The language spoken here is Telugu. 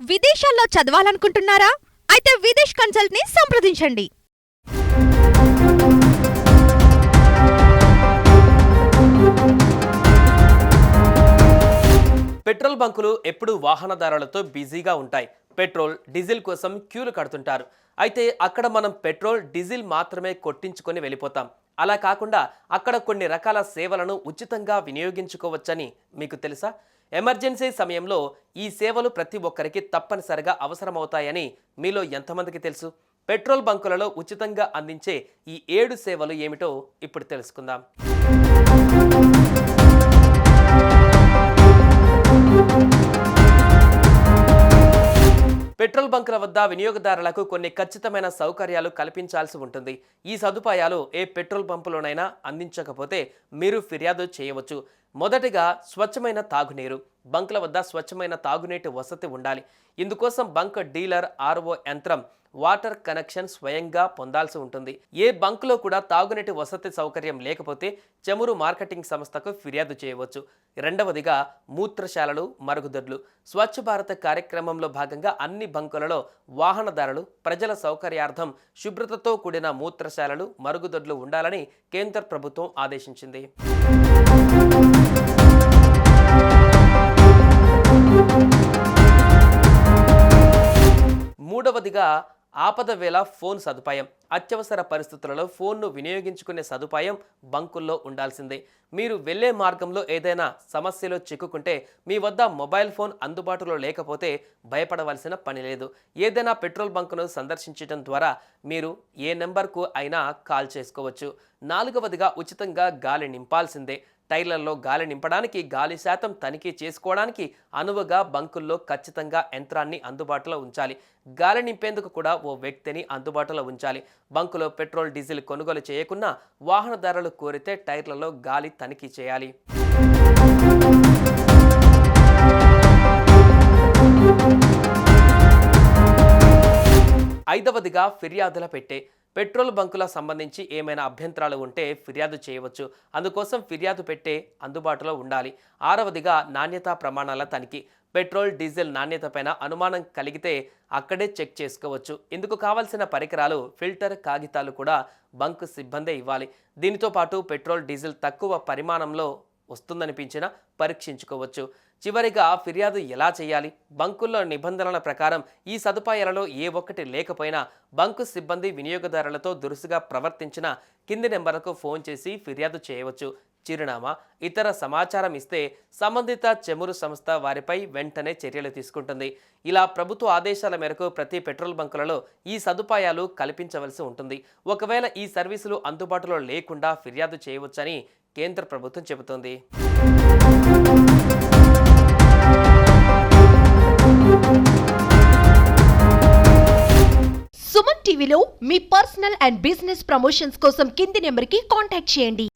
విదేశాల్లో చదవాలనుకుంటున్నారా? అయితే విదేశ్ కన్సల్ట్ని సంప్రదించండి. పెట్రోల్ బంకులు ఎప్పుడూ వాహనదారులతో బిజీగా ఉంటాయి. పెట్రోల్ డీజిల్ కోసం క్యూలు కడుతుంటారు. అయితే అక్కడ మనం పెట్రోల్ డీజిల్ మాత్రమే కొట్టించుకొని వెళ్ళిపోతాం. అలా కాకుండా అక్కడ కొన్ని రకాల సేవలను ఉచితంగా వినియోగించుకోవచ్చని మీకు తెలుసా? ఎమర్జెన్సీ సమయంలో ఈ సేవలు ప్రతి ఒక్కరికి తప్పనిసరిగా అవసరమవుతాయని మీలో ఎంతమందికి తెలుసు? పెట్రోల్ బంకులలో ఉచితంగా అందించే ఈ ఏడు సేవలు ఏమిటో ఇప్పుడు తెలుసుకుందాం. పెట్రోల్ బంకుల వద్ద వినియోగదారులకు కొన్ని ఖచ్చితమైన సౌకర్యాలు కల్పించాల్సి ఉంటుంది. ఈ సదుపాయాలు ఏ పెట్రోల్ పంపులోనైనా అందించకపోతే మీరు ఫిర్యాదు చేయవచ్చు. మొదటిగా స్వచ్ఛమైన తాగునీరు బంకుల వద్ద స్వచ్ఛమైన తాగునీటి వసతి ఉండాలి. ఇందుకోసం బంక్ డీలర్ ఆర్ఓ యంత్రం వాటర్ కనెక్షన్ స్వయంగా పొందాల్సి ఉంటుంది. ఏ బంకులో కూడా తాగునీటి వసతి సౌకర్యం లేకపోతే చమురు మార్కెటింగ్ సంస్థకు ఫిర్యాదు చేయవచ్చు. రెండవదిగా మూత్రశాలలు మరుగుదొడ్లు. స్వచ్ఛ భారత్ కార్యక్రమంలో భాగంగా అన్ని బంకులలో వాహనదారులు ప్రజల సౌకర్యార్థం శుభ్రతతో కూడిన మూత్రశాలలు మరుగుదొడ్లు ఉండాలని కేంద్ర ప్రభుత్వం ఆదేశించింది. మూడవదిగా ఆపద వేళ ఫోన్ సదుపాయం. అత్యవసర పరిస్థితులలో ఫోన్ను వినియోగించుకునే సదుపాయం బంకుల్లో ఉండాల్సిందే. మీరు వెళ్ళే మార్గంలో ఏదైనా సమస్యలో చిక్కుకుంటే మీ వద్ద మొబైల్ ఫోన్ అందుబాటులో లేకపోతే భయపడవలసిన పని లేదు. ఏదైనా పెట్రోల్ బంకును సందర్శించడం ద్వారా మీరు ఏ నెంబర్కు అయినా కాల్ చేసుకోవచ్చు. నాలుగవదిగా ఉచితంగా గాలి నింపాల్సిందే. టైర్లలో గాలి నింపడానికి గాలి శాతం తనిఖీ చేసుకోవడానికి అనువుగా బంకుల్లో ఖచ్చితంగా యంత్రాన్ని అందుబాటులో ఉంచాలి. గాలి నింపేందుకు కూడా ఓ వ్యక్తిని అందుబాటులో ఉంచాలి. బంకులో పెట్రోల్ డీజిల్ కొనుగోలు చేయకున్నా వాహనదారులు కోరితే టైర్లలో గాలి తనిఖీ చేయాలి. ఐదవదిగా ఫిర్యాదుల పెట్టే పెట్రోల్ బంకుల సంబంధించి ఏమైనా అభ్యంతరాలు ఉంటే ఫిర్యాదు చేయవచ్చు. అందుకోసం ఫిర్యాదు పెట్టే అందుబాటులో ఉండాలి. ఆరవదిగా నాణ్యతా ప్రమాణాల తనిఖీ. పెట్రోల్ డీజిల్ నాణ్యతపైన అనుమానం కలిగితే అక్కడే చెక్ చేసుకోవచ్చు. ఇందుకు కావాల్సిన పరికరాలు ఫిల్టర్ కాగితాలు కూడా బంక్ సిబ్బందే ఇవ్వాలి. దీనితో పాటు పెట్రోల్ డీజిల్ తక్కువ పరిమాణంలో వస్తుందనిపించినా పరీక్షించుకోవచ్చు. చివరిగా ఫిర్యాదు ఎలా చేయాలి? బంకుల్లో నిబంధనల ప్రకారం ఈ సదుపాయాలలో ఏ ఒక్కటి లేకపోయినా బంకు సిబ్బంది వినియోగదారులతో దురుసుగా ప్రవర్తించిన కింది నెంబర్లకు ఫోన్ చేసి ఫిర్యాదు చేయవచ్చు. చిరునామా ఇతర సమాచారం ఇస్తే సంబంధిత చెమురు సంస్థ వారిపై వెంటనే చర్యలు తీసుకుంటుంది. ఇలా ప్రభుత్వ ఆదేశాల మేరకు ప్రతి పెట్రోల్ బంకులలో ఈ సదుపాయాలు కల్పించవలసి ఉంటుంది. ఒకవేళ ఈ సర్వీసులు అందుబాటులో లేకుండా ఫిర్యాదు చేయవచ్చని కేంద్ర ప్రభుత్వం చెబుతోంది. సుమన్ టీవీలో మీ పర్సనల్ అండ్ బిజినెస్ ప్రమోషన్స్ కోసం కింది నెంబర్కి కాంటాక్ట్ చేయండి.